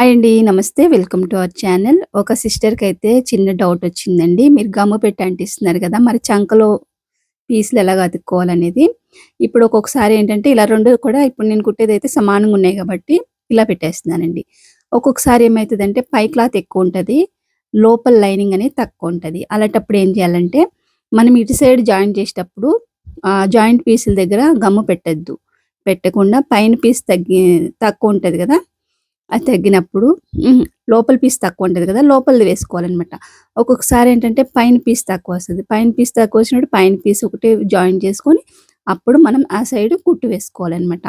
Hi అండి. నమస్తే. Welcome to our channel. ఒక సిస్టర్‌కి అయితే చిన్న డౌట్ వచ్చిందండి. మీరు గమ్ము పెట్టి అంటిస్తున్నారు కదా! మరి చంకలో పీసులు ఎలాగ అతుక్కోవాలనేది. ఇప్పుడు ఒక్కొక్కసారి ఏంటంటే ఇలా రెండు కూడా ఇప్పుడు నేను కుట్టేదైతే సమానంగా ఉన్నాయి కాబట్టి ఇలా పెట్టేస్తున్నానండి. ఒక్కొక్కసారి ఏమవుతుందంటే పై క్లాత్ ఎక్కువ ఉంటుంది లోపల లైనింగ్ అనేది తక్కువ ఉంటుంది అలాంటప్పుడు ఏం చేయాలంటే మనం ఇటు సైడ్ జాయింట్ చేసేటప్పుడు జాయింట్ పీసుల దగ్గర గమ్ము పెట్టద్దు పెట్టకుండా పైన పీస్ తగ్గి ఉంటుంది కదా! అది తగ్గినప్పుడు లోపల పీస్ తక్కువ ఉంటుంది కదా! లోపలిది వేసుకోవాలన్నమాట ఒక్కొక్కసారి ఏంటంటే పైన పీస్ తక్కువ వస్తుంది పైన పీస్ తక్కువ వచ్చినప్పుడు పైన పీస్ ఒకటి జాయిన్ చేసుకొని అప్పుడు మనం ఆ సైడ్ కుట్టు వేసుకోవాలన్నమాట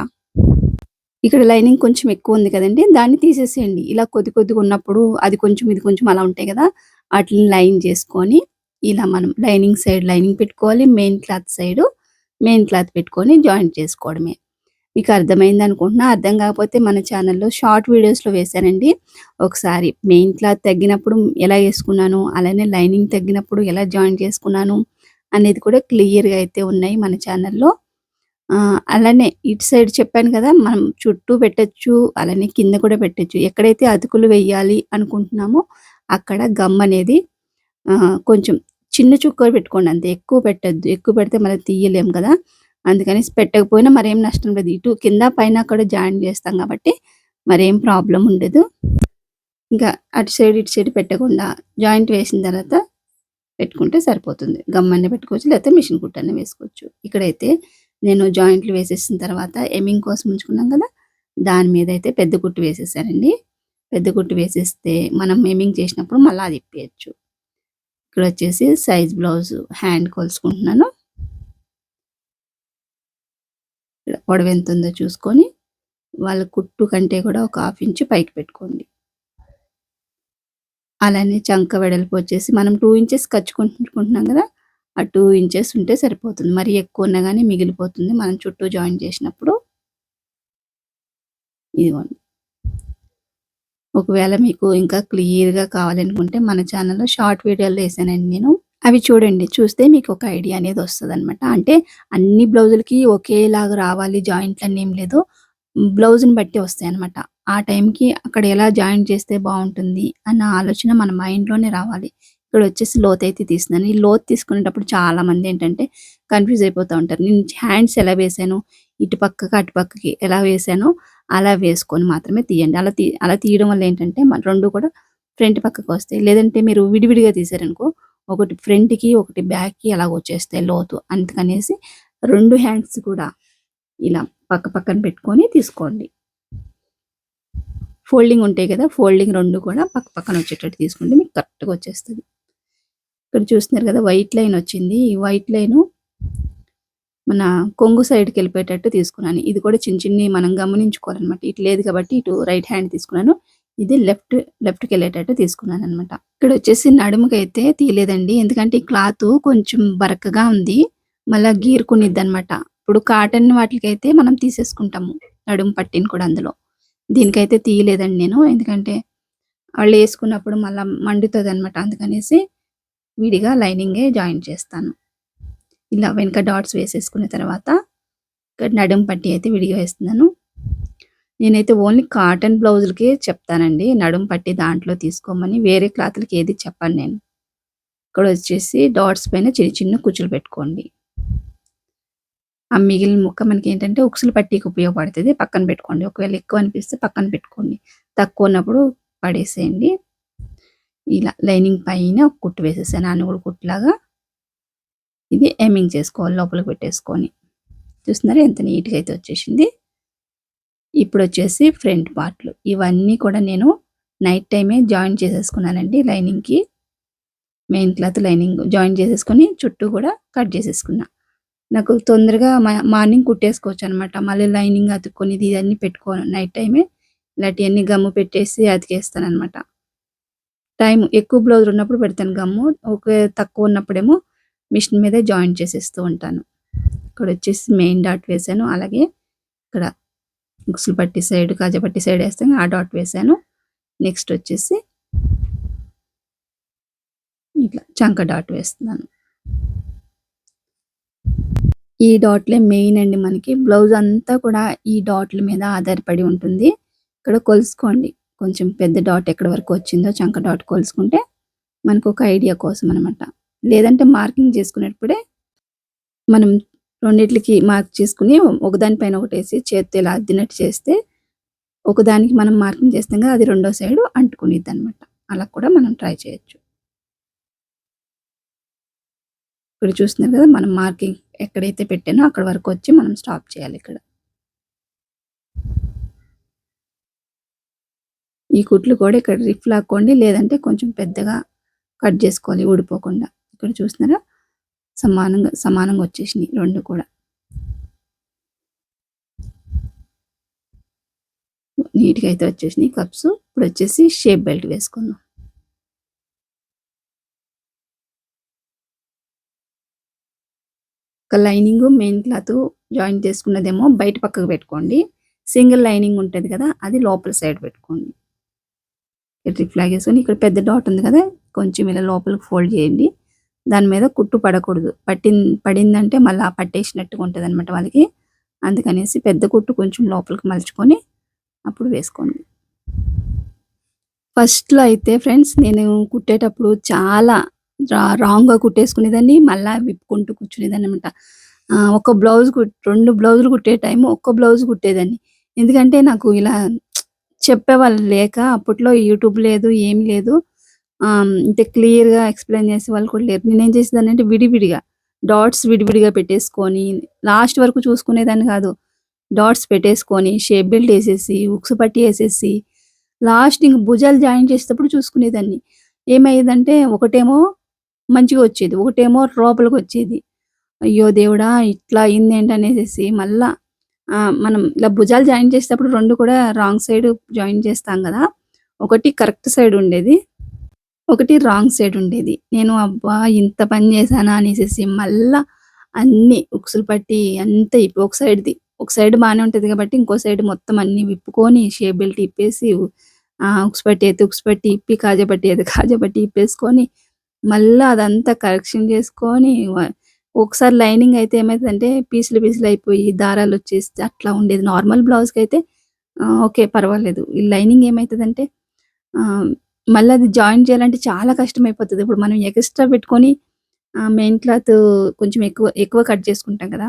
ఇక్కడ లైనింగ్ కొంచెం ఎక్కువ ఉంది కదండి దాన్ని తీసేసేయండి. ఇలా కొద్ది కొద్దిగా ఉన్నప్పుడు అది కొంచెం, ఇది కొంచెం అలా ఉంటాయి కదా! వాటిని లైన్ చేసుకొని ఇలా మనం లైనింగ్ సైడ్ లైనింగ్ పెట్టుకోవాలి. Main cloth side main cloth పెట్టుకొని జాయింట్ చేసుకోవడమే. మీకు అర్థమైంది అనుకుంటున్నా అర్థం కాకపోతే మన ఛానల్‌లో షార్ట్ వీడియోస్‌లో వేశానండి. ఒకసారి మెయిన్ క్లాత్ తగ్గినప్పుడు ఎలా వేసుకున్నాను అలానే లైనింగ్ తగ్గినప్పుడు ఎలా జాయిన్ చేసుకున్నాను అనేది కూడా క్లియర్‌గా అయితే ఉన్నాయి మన ఛానల్‌లో. అలానే ఇటు సైడ్ చెప్పాను కదా! మనం చుట్టూ పెట్టచ్చు అలానే కింద కూడా పెట్టచ్చు ఎక్కడైతే అతుకులు వెయ్యాలి అనుకుంటున్నామో అక్కడ గమ్ అనేది కొంచెం చిన్న చుక్క పెట్టుకోండి అంతే. ఎక్కువ పెట్టద్దు ఎక్కువ పెడితే మనం తీయలేం కదా! అందుకనేసి పెట్టకపోయినా మరేం నష్టం లేదు. ఇటు కింద పైన కూడా జాయిన్ చేస్తాం కాబట్టి మరేం ప్రాబ్లం ఉండదు. ఇంకా అటు సైడ్, ఇటు సైడ్ పెట్టకుండా జాయింట్ వేసిన తర్వాత పెట్టుకుంటే సరిపోతుంది. గమ్ పెట్టుకోవచ్చు. లేకపోతే మిషన్ కుట్టన్నా వేసుకోవచ్చు. ఇక్కడైతే నేను జాయింట్లు వేసేసిన తర్వాత ఎమింగ్ కోసం ఉంచుకున్నాం కదా! దాని మీద అయితే పెద్ద కుట్టు వేసేసానండి. పెద్ద కుట్టు వేసేస్తే మనం ఎమింగ్ చేసినప్పుడు మళ్ళీ అది ఇప్పించచ్చు ఇక్కడ వచ్చేసి సైజ్ బ్లౌజ్ హ్యాండ్ కొలుసుకుంటున్నాను. ఇక్కడ పొడవెంతుందో చూసుకొని వాళ్ళ కుట్టు కంటే కూడా ఒక హాఫ్ ఇంచు పైకి పెట్టుకోండి. అలానే చంక వెడల్పు వచ్చేసి మనం టూ ఇంచెస్ కచ్చుకుంటుకుంటున్నాం కదా! ఆ టూ ఇంచెస్ ఉంటే సరిపోతుంది. మరి ఎక్కువ ఉన్నా కానీ మిగిలిపోతుంది మనం చుట్టూ జాయిన్ చేసినప్పుడు. ఇదిగోండి. ఒకవేళ మీకు ఇంకా క్లియర్‌గా కావాలనుకుంటే మన ఛానల్‌లో షార్ట్ వీడియోలు వేసానండి నేను. అవి చూడండి. చూస్తే మీకు ఒక ఐడియా అనేది వస్తదనమాట. అంటే అన్ని బ్లౌజులకి ఒకేలాగా రావాలి జాయింట్లు జాయింట్లని ఏం లేదు. బ్లౌజ్‌ని బట్టి వస్తాయన్నమాట. ఆ టైంకి అక్కడ ఎలా జాయింట్ చేస్తే బాగుంటుంది అన్న ఆలోచన మన మైండ్‌లోనే రావాలి. ఇక్కడ వచ్చేసి లోత్ అయితే తీసినాను ఈ లోతు తీసుకునేటప్పుడు చాలా మంది ఏంటంటే కన్‌ఫ్యూజ్ అయిపోతూ ఉంటారు. నేను హ్యాండ్స్ ఎలా వేసాను ఇటు పక్కకి, అటు పక్కకి ఎలా వేసానో అలా వేసుకొని మాత్రమే తీయండి. అలా తీ అలా తీయడం వల్ల ఏంటంటే రెండు కూడా ఫ్రంట్ పక్కకి వస్తాయి. లేదంటే మీరు విడివిడిగా తీసారనుకో ఒకటి ఫ్రంట్‌కి, ఒకటి బ్యాక్‌కి అలాగొచ్చేస్తాయి లోతు. అందుకనేసి రెండు హ్యాండ్స్ కూడా ఇలా పక్క పక్కన పెట్టుకొని తీసుకోండి. ఫోల్డింగ్ ఉంటాయి కదా! ఫోల్డింగ్ రెండు కూడా పక్క పక్కన వచ్చేటట్టు తీసుకుంటే మీకు కరెక్ట్‌గా వచ్చేస్తుంది ఇక్కడ చూస్తున్నారు కదా! వైట్ లైన్ వచ్చింది. ఈ వైట్ లైను మన కొంగు సైడ్‌కెళ్ళిపోయేటట్టు తీసుకున్నాను. ఇది కూడా చిన్న చిన్ని మనం గమనించుకోవాలన్నమాట ఇటు లేదు కాబట్టి ఇటు రైట్ హ్యాండ్ తీసుకున్నాను. ఇది లెఫ్ట్ లెఫ్ట్‌కెళ్ళేటట్టు తీసుకున్నాననమాట. ఇక్కడొచ్చేసి నడుముకైతే తీయలేదండి. ఎందుకంటే ఈ క్లాత్ కొంచెం బరకగా ఉంది. మళ్ళా గీరుకునిద్దనమాట. ఇప్పుడు కాటన్ వాటికైతే మనం తీసేసుకుంటాము. నడుము పట్టిన కూడా అందులో. దీనికైతే తీయలేదండి నేను. ఎందుకంటే వాళ్ళు వేసుకున్నప్పుడు మళ్ళీ మళ్ళా అనమాట అందుకనేసి విడిగా లైనింగే జాయిన్ చేస్తాను. ఇలా వెనక డాట్స్ వేసేసుకున్న తర్వాత ఇక్కడ నడుము పట్టి అయితే విడిగా వేస్తున్నాను. నేనైతే ఓన్లీ కాటన్ బ్లౌజులకే చెప్తానండి. నడుం పట్టి దాంట్లో తీసుకోమని. వేరే క్లాత్లకి ఏది చెప్పాను నేను. ఇక్కడ వచ్చేసి డాట్స్ పైన చిన్న చిన్న కుచ్చులు పెట్టుకోండి. ఆ మిగిలిన ముక్క మనకేంటంటే ఉక్సులు పట్టీకి ఉపయోగపడుతుంది పక్కన పెట్టుకోండి. ఒకవేళ ఎక్కువ అనిపిస్తే పక్కన పెట్టుకోండి. తక్కువ ఉన్నప్పుడు పడేసేయండి. ఇలా లైనింగ్ పైన ఒక కుట్టు వేసేసాను. అనుగుడు కుట్టులాగా. ఇది ఎమింగ్ చేసుకోవాలి లోపలికి పెట్టేసుకొని. చూస్తున్నారా ఎంత నీట్‌గా అయితే వచ్చేసింది. ఇప్పుడు వచ్చేసి ఫ్రంట్ పార్ట్‌లు. ఇవన్నీ కూడా నేను నైట్ టైమే జాయిన్ చేసేసుకున్నానండి లైనింగ్‌కి. మెయిన్ క్లాత్ లైనింగ్ జాయిన్ చేసేసుకొని చుట్టూ కూడా కట్ చేసేసుకున్నా. నాకు తొందరగా మార్నింగ్ మార్నింగ్ కుట్టేసుకోవచ్చనమాట. మళ్ళీ లైనింగ్ అతుక్కొని ఇది ఇదన్నీ పెట్టుకోను. నైట్ టైమే ఇలాంటివన్నీ గమ్ము పెట్టేసి అతికేస్తాననమాట. టైం ఎక్కువ బ్లౌజ్ ఉన్నప్పుడు పెడతాను గమ్ము. ఒకే తక్కువ ఉన్నప్పుడేమో మిషన్ మీదే జాయిన్ చేసేస్తూ ఉంటాను. ఇక్కడ వచ్చేసి మెయిన్ డాట్ వేసాను అలాగే ఇక్కడ ఉక్సులు పట్టి సైడ్, కాజపట్టి సైడ్ వేస్తాను ఆ డాట్ వేసాను నెక్స్ట్ వచ్చేసి ఇట్లా చంక డాట్ వేస్తున్నాను. ఈ డాట్‌లే మెయిన్ అండి మనకి. బ్లౌజ్ అంతా కూడా ఈ డాట్‌ల మీద ఆధారపడి ఉంటుంది. ఇక్కడ కొలుసుకోండి. కొంచెం పెద్ద డాట్ ఎక్కడ వరకు వచ్చిందో చంక డాట్ కొలుసుకుంటే మనకు ఒక ఐడియా కోసం అనమాట లేదంటే మార్కింగ్ చేసుకునేటప్పుడే మనం రెండిట్లకి మార్క్ చేసుకుని ఒకదానిపైన ఒకటి వేసి చేతితో ఇలా అద్దినట్టు చేస్తే ఒకదానికి మనం మార్కింగ్ చేస్తాం కదా అది రెండో సైడ్ అంటుకునిద్ది అనమాట అలా కూడా మనం ట్రై చేయొచ్చు. ఇక్కడ చూస్తున్నారు కదా మనం మార్కింగ్ ఎక్కడైతే పెట్టానో అక్కడ వరకు వచ్చి మనం స్టాప్ చేయాలి ఇక్కడ. ఈ కుట్లు కూడా ఇక్కడ రిఫ్ లాక్కోండి లేదంటే కొంచెం పెద్దగా కట్ చేసుకోవాలి ఊడిపోకుండా. ఇక్కడ చూస్తున్నారా? సమానంగా సమానంగా వచ్చేసినాయి రెండు కూడా. నీట్గా అయితే వచ్చేసినాయి కప్స్. ఇప్పుడు వచ్చేసి షేప్ బెల్ట్ వేసుకుందాం. ఒక లైనింగ్ మెయిన్ క్లాత్ జాయింట్ చేసుకున్నదేమో బయట పక్కకు పెట్టుకోండి. సింగిల్ లైనింగ్ ఉంటుంది కదా అది లోపల సైడ్ పెట్టుకోండి. ఇట్లా ఫ్లాగ్ వేసుకొని ఇక్కడ పెద్ద డాట్ ఉంది కదా కొంచెం ఇలా లోపలికి ఫోల్డ్ చేయండి. దాని మీద కుట్టు పడకూడదు. పట్టిం పడిందంటే మళ్ళీ పట్టేసినట్టుగా ఉంటుంది అనమాట వాళ్ళకి. అందుకనేసి పెద్ద కుట్టు కొంచెం లోపలికి మలుచుకొని అప్పుడు వేసుకోండి. ఫస్ట్లో అయితే ఫ్రెండ్స్ నేను కుట్టేటప్పుడు చాలా రా- రాంగ్గా కుట్టేసుకునేదాన్ని మళ్ళీ విప్పుకుంటూ కూర్చునేదాన్ని అనమాట ఒక బ్లౌజ్ కుట్ రెండు బ్లౌజులు కుట్టే టైం ఒక్క బ్లౌజ్ కుట్టేదాన్ని. ఎందుకంటే నాకు ఇలా చెప్పేవాళ్ళు లేక అప్పట్లో యూట్యూబ్ లేదు ఏం లేదు. అంటే ఇంత క్లియర్గా ఎక్స్ప్లెయిన్ చేసే వాళ్ళు కూడా లేరు. నేనేం చేసేదానంటే అంటే విడివిడిగా డాట్స్ విడివిడిగా పెట్టేసుకొని లాస్ట్ వరకు చూసుకునేదాన్ని కాదు. డాట్స్ పెట్టేసుకొని షేప్ బెల్ట్ వేసేసి ఉక్స్ పట్టి వేసేసి లాస్ట్ ఇంక భుజాలు జాయిన్ చేసేటప్పుడు చూసుకునేదాన్ని. ఏమయ్యేదంటే ఒకటేమో మంచిగా వచ్చేది ఒకటేమో లోపలికి వచ్చేది. అయ్యో దేవుడా ఇట్లా అయింది ఏంటి అనేసి మళ్ళా మనం ఇలా భుజాలు జాయిన్ చేసేటప్పుడు రెండు కూడా రాంగ్ సైడ్ జాయిన్ చేస్తాం కదా. ఒకటి కరెక్ట్ సైడ్ ఉండేది ఒకటి రాంగ్ సైడ్ ఉండేది. నేను అబ్బా ఇంత పని చేశానా అనేసి మళ్ళా అన్ని ఉక్సులు పట్టి అంత ఇప్పి ఒక సైడ్ది ఒక సైడ్ బాగానే ఉంటుంది కాబట్టి ఇంకో సైడ్ మొత్తం అన్ని విప్పుకొని షేప్ బెల్ట్ ఇప్పేసి ఉక్స్ పట్టి అయితే ఉక్స్ పట్టి ఇప్పి కాజా పట్టి అయితే కాజా పట్టి ఇప్పేసుకొని మళ్ళీ అదంతా కరెక్షన్ చేసుకొని ఒకసారి లైనింగ్ అయితే ఏమైతుందంటే పీసులు పీసులు అయిపోయి దారాలు వచ్చేసి అట్లా ఉండేది. నార్మల్ బ్లౌజ్కి అయితే ఓకే పర్వాలేదు. ఈ లైనింగ్ ఏమవుతుందంటే మళ్ళీ అది జాయిన్ చేయాలంటే చాలా కష్టం అయిపోతుంది ఇప్పుడు మనం ఎక్స్ట్రా పెట్టుకొని మెయిన్ క్లాత్ కొంచెం ఎక్కువ ఎక్కువ కట్ చేసుకుంటాం కదా.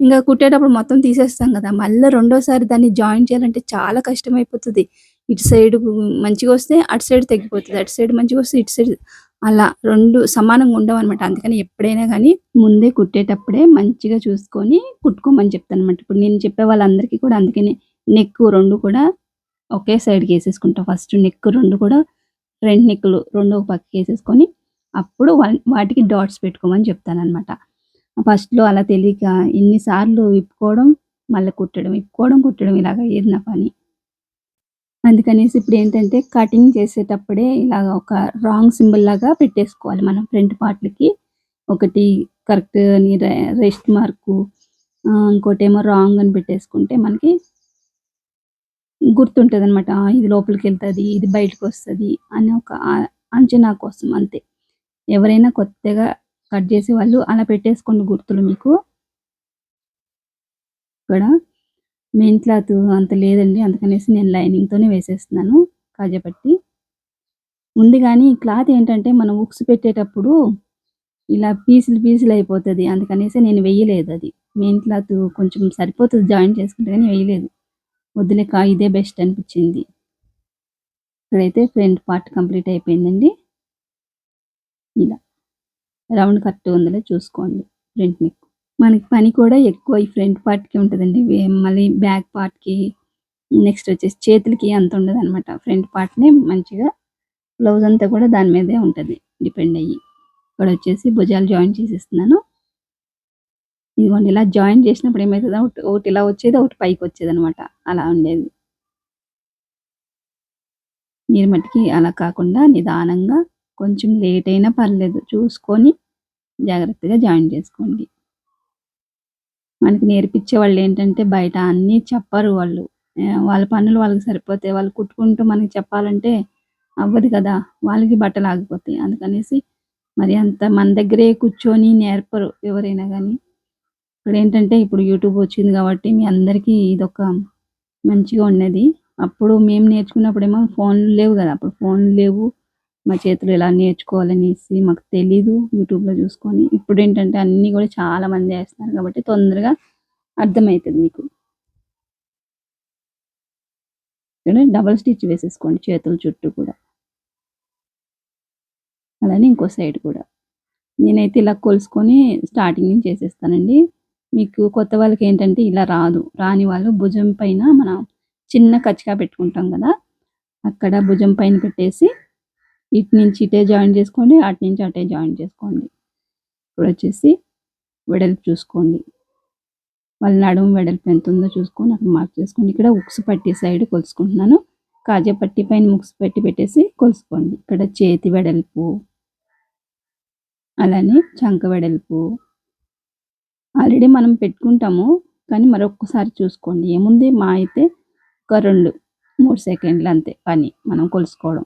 ఇంకా కుట్టేటప్పుడు మొత్తం తీసేస్తాం కదా. మళ్ళీ రెండోసారి దాన్ని జాయిన్ చేయాలంటే చాలా కష్టం అయిపోతుంది ఇటు సైడ్ మంచిగా వస్తే అటు సైడ్ తగ్గిపోతుంది అటు సైడ్ మంచిగా వస్తే ఇటు సైడ్ అలా రెండు సమానంగా ఉండవు అనమాట అందుకని ఎప్పుడైనా కానీ ముందే కుట్టేటప్పుడే మంచిగా చూసుకొని కుట్టుకోమని చెప్తాను అనమాట ఇప్పుడు నేను చెప్పే వాళ్ళందరికీ కూడా అందుకనే నెక్ రెండు కూడా ఒకే సైడ్కి వేసేసుకుంటాం. ఫస్ట్ నెక్ రెండు కూడా రెండు నిక్కులు రెండు ఒక పక్కకి వేసేసుకొని అప్పుడు వా- వాటికి డాట్స్ పెట్టుకోమని చెప్తానమాట ఫస్ట్లో అలా తెలియక ఎన్నిసార్లు విప్పుకోవడం మళ్ళీ కుట్టడం విప్పుకోవడం కుట్టడం ఇలాగ ఏది నా పని. అందుకనేసి ఇప్పుడు ఏంటంటే కటింగ్ చేసేటప్పుడే ఇలాగ ఒక రాంగ్ సింబల్ లాగా పెట్టేసుకోవాలి మనం ఫ్రంట్ పార్ట్లకి. ఒకటి కరెక్ట్ అని రెస్ట్ మార్కు ఇంకోటేమో రాంగ్ అని పెట్టేసుకుంటే మనకి గుర్తుంటది అనమాట ఇది లోపలికి వెళ్తుంది ఇది బయటకు వస్తుంది అని ఒక అంచనా కోసం అంతే. ఎవరైనా కొత్తగా కట్ చేసే వాళ్ళు అలా పెట్టేసుకోండి గుర్తులు మీకు. ఇక్కడ మెయిన్ క్లాత్ అంత లేదండి అందుకనేసి నేను లైనింగ్ తోనే వేసేస్తున్నాను కాజపట్టి. ఉంది కానీ క్లాత్ ఏంటంటే మనం ఉక్స్ పెట్టేటప్పుడు ఇలా పీసులు పీసులు అయిపోతుంది అందుకనేసి నేను వెయ్యలేదు అది. మెయిన్ క్లాత్ కొంచెం సరిపోతుంది జాయిన్ చేసుకుంటే కానీ వేయలేదు. వదిలేక కా ఇదే బెస్ట్ అనిపించింది. ఇక్కడైతే ఫ్రంట్ పార్ట్ కంప్లీట్ అయిపోయిందండి. ఇలా. రౌండ్ కరెక్ట్ ఉందలే చూసుకోండి. ఫ్రంట్ నెక్ మనకి పని కూడా ఎక్కువ ఈ ఫ్రంట్ పార్ట్కి ఉంటుందండి. మళ్ళీ బ్యాక్ పార్ట్కి నెక్స్ట్ వచ్చేసి చేతులకి అంత ఉండదు అనమాట ఫ్రంట్ పార్ట్ని మంచిగా బ్లౌజ్ అంతా కూడా దాని మీదే ఉంటుంది డిపెండ్ అయ్యి. ఇక్కడ వచ్చేసి భుజాలు జాయిన్ చేసేస్తున్నాను. ఇదిగోండి ఇలా జాయిన్ చేసినప్పుడు ఏమవుతుంది ఒకటి ఒకటి ఇలా వచ్చేది ఒకటి పైకి వచ్చేది అనమాట అలా ఉండేది. మీరు మట్టికి అలా కాకుండా నిదానంగా కొంచెం లేట్ అయినా పర్లేదు చూసుకొని జాగ్రత్తగా జాయిన్ చేసుకోండి. మనకి నేర్పించే వాళ్ళు ఏంటంటే బయట అన్నీ చెప్పరు వాళ్ళు. వాళ్ళ పనులు వాళ్ళకి సరిపోతాయి. వాళ్ళు కుట్టుకుంటూ మనకి చెప్పాలంటే అవ్వదు కదా. వాళ్ళకి బట్టలు ఆగిపోతాయి. అందుకనేసి మరి అంత మన దగ్గరే కూర్చొని నేర్పరు ఎవరైనా కానీ. ఇక్కడ ఏంటంటే ఇప్పుడు యూట్యూబ్ వచ్చింది కాబట్టి మీ అందరికీ ఇదొక మంచిగా ఉన్నది అప్పుడు మేము నేర్చుకున్నప్పుడేమో ఫోన్లు లేవు కదా అప్పుడు ఫోన్లు లేవు. మా చేతులు ఎలా నేర్చుకోవాలనేసి మాకు తెలీదు యూట్యూబ్లో చూసుకొని. ఇప్పుడు ఏంటంటే అన్నీ కూడా చాలా మంది వేస్తున్నారు కాబట్టి తొందరగా అర్థమవుతుంది మీకు. ఇక్కడ డబల్ స్టిచ్ వేసేసుకోండి చేతుల చుట్టూ కూడా. అలానే ఇంకో సైడ్ కూడా. నేనైతే ఇలా కొలుసుకొని స్టార్టింగ్ నుంచి చేసేస్తానండి. మీకు కొత్త వాళ్ళకి ఏంటంటే ఇలా రాదు. రాని వాళ్ళు భుజం పైన మనం చిన్న కచ్చిగా పెట్టుకుంటాం కదా. అక్కడ భుజం పైన పెట్టేసి ఇటు నుంచి ఇటే జాయిన్ చేసుకోండి అటు నుంచి అటే జాయిన్ చేసుకోండి. ఇప్పుడు వచ్చేసి వెడల్పు చూసుకోండి. వాళ్ళ నడుము వెడల్పు ఎంత ఉందో చూసుకొని అక్కడ మార్క్ చేసుకోండి. ఇక్కడ ఉక్స్ పట్టి సైడ్ కొలుసుకుంటున్నాను. కాజా పట్టి పైన ముక్స్ పెట్టి పెట్టేసి కొలుసుకోండి. ఇక్కడ చేతి వెడల్పు అలానే చంక వెడల్పు ఆల్రెడీ మనం పెట్టుకుంటాము కానీ మరొకసారి చూసుకోండి. ఏముంది? మా అయితే ఒక రెండు మూడు సెకండ్లు అంతే పని మనం కొలుసుకోవడం.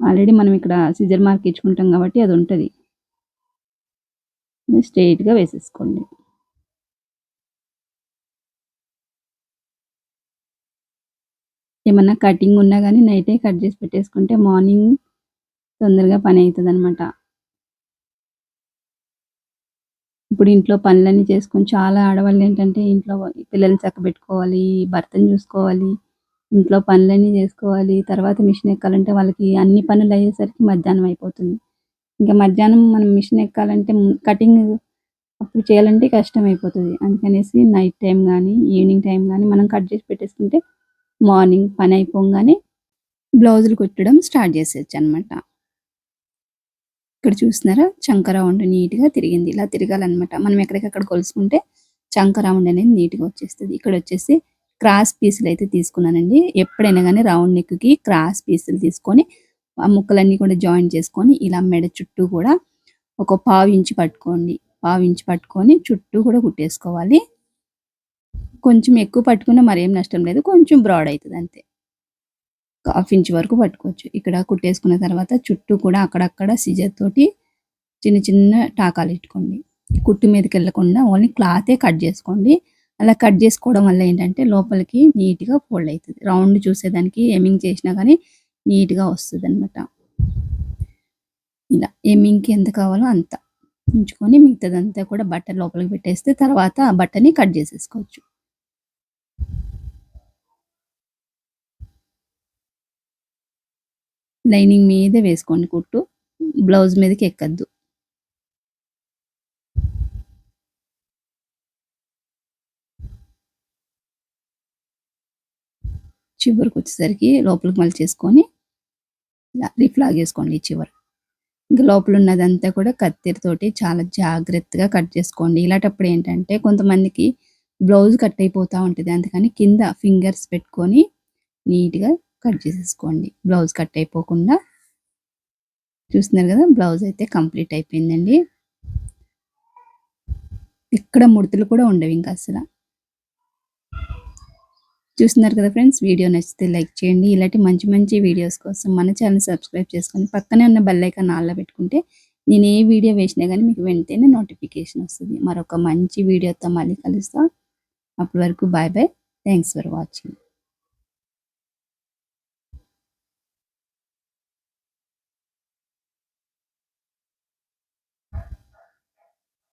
ఆల్రెడీ మనం ఇక్కడ సిజర్ మార్క్ ఇచ్చుకుంటాం కాబట్టి అది ఉంటుంది. స్ట్రైట్గా వేసేసుకోండి. ఏమన్నా కటింగ్ ఉన్నా కానీ నైటే కట్ చేసి పెట్టేసుకుంటే మార్నింగ్ తొందరగా పని అవుతుంది అనమాట ఇప్పుడు ఇంట్లో పనులన్నీ చేసుకొని చాలా ఆడవాళ్ళు ఏంటంటే ఇంట్లో పిల్లల్ని చక్కబెట్టుకోవాలి భర్తను చూసుకోవాలి ఇంట్లో పనులన్నీ చేసుకోవాలి తర్వాత మిషన్ ఎక్కాలంటే వాళ్ళకి అన్ని పనులు అయ్యేసరికి మధ్యాహ్నం అయిపోతుంది. ఇంకా మధ్యాహ్నం మనం మిషన్ ఎక్కాలంటే కటింగ్ అప్పుడు చేయాలంటే కష్టం అయిపోతుంది. అందుకనేసి నైట్ టైం కానీ ఈవినింగ్ టైం కానీ మనం కట్ చేసి పెట్టేసుకుంటే మార్నింగ్ పని అయిపోగానే బ్లౌజులు కుట్టడం స్టార్ట్ చేసేయచ్చు అనమాట ఇక్కడ చూస్తున్నారా చంక రౌండ్ నీట్గా తిరిగింది. ఇలా తిరగాలన్నమాట. మనం ఎక్కడికక్కడ కొలుసుకుంటే చంక రౌండ్ అనేది నీట్గా వచ్చేస్తుంది. ఇక్కడ వచ్చేసి క్రాస్ పీసులు అయితే తీసుకున్నానండి. ఎప్పుడైనా కానీ రౌండ్ నెక్కి క్రాస్ పీసులు తీసుకొని ఆ ముక్కలన్నీ కూడా జాయిన్ చేసుకొని ఇలా మెడ చుట్టూ కూడా ఒక పావు ఇంచు పట్టుకోండి. పావు ఇంచు పట్టుకొని చుట్టూ కూడా కుట్టేసుకోవాలి. కొంచెం ఎక్కువ పట్టుకున్నా మరేం నష్టం లేదు. కొంచెం బ్రాడ్ అవుతుంది అంతే. హాఫ్ ఇంచ్ వరకు పట్టుకోవచ్చు. ఇక్కడ కుట్టేసుకున్న తర్వాత చుట్టూ కూడా అక్కడక్కడ సిజర్ తోటి చిన్న చిన్న టాకాలు ఇట్టుకోండి. కుట్టు మీదకి వెళ్ళకుండా ఓన్లీ క్లాతే కట్ చేసుకోండి. అలా కట్ చేసుకోవడం వల్ల ఏంటంటే లోపలికి నీట్గా ఫోల్డ్ అవుతుంది రౌండ్ చూసేదానికి ఎమింగ్ చేసినా కానీ నీట్గా వస్తుంది అనమాట ఇలా ఎమింగ్కి ఎంత కావాలో అంత. ఉంచుకొని మిగతాదంతా కూడా బట్ట లోపలికి పెట్టేస్తే తర్వాత ఆ బట్టని కట్ చేసేసుకోవచ్చు. లైనింగ్ మీదే వేసుకోండి కుట్టు. బ్లౌజ్ మీదకి ఎక్కద్దు. చివరికి వచ్చేసరికి లోపలికి మళ్ళీ చేసుకొని ఇలా రిఫ్లాగ్ చేసుకోండి చివరి. ఇంకా లోపల ఉన్నదంతా కూడా కత్తిరితోటి చాలా జాగ్రత్తగా కట్ చేసుకోండి. ఇలాంటప్పుడు ఏంటంటే కొంతమందికి బ్లౌజ్ కట్ అయిపోతూ ఉంటుంది. అందుకని కింద ఫింగర్స్ పెట్టుకొని నీట్గా కట్ చేసేసుకోండి. బ్లౌజ్ కట్ అయిపోకుండా చూస్తున్నారు కదా బ్లౌజ్ అయితే కంప్లీట్ అయిపోయిందండి. ఇక్కడ ముడతలు కూడా ఉండవు ఇంకా అసలు. చూస్తున్నారు కదా ఫ్రెండ్స్ వీడియో నచ్చితే లైక్ చేయండి. ఇలాంటి మంచి మంచి వీడియోస్ కోసం మన ఛానల్ సబ్స్క్రైబ్ చేసుకొని పక్కనే ఉన్న బెల్లైకాన్ ఆల్లో పెట్టుకుంటే నేను ఏ వీడియో వేసినా కానీ మీకు వెంటనే నోటిఫికేషన్ వస్తుంది. మరొక మంచి వీడియోతో మళ్ళీ కలుస్తాం. అప్పటి వరకు bye bye. Thanks for watching.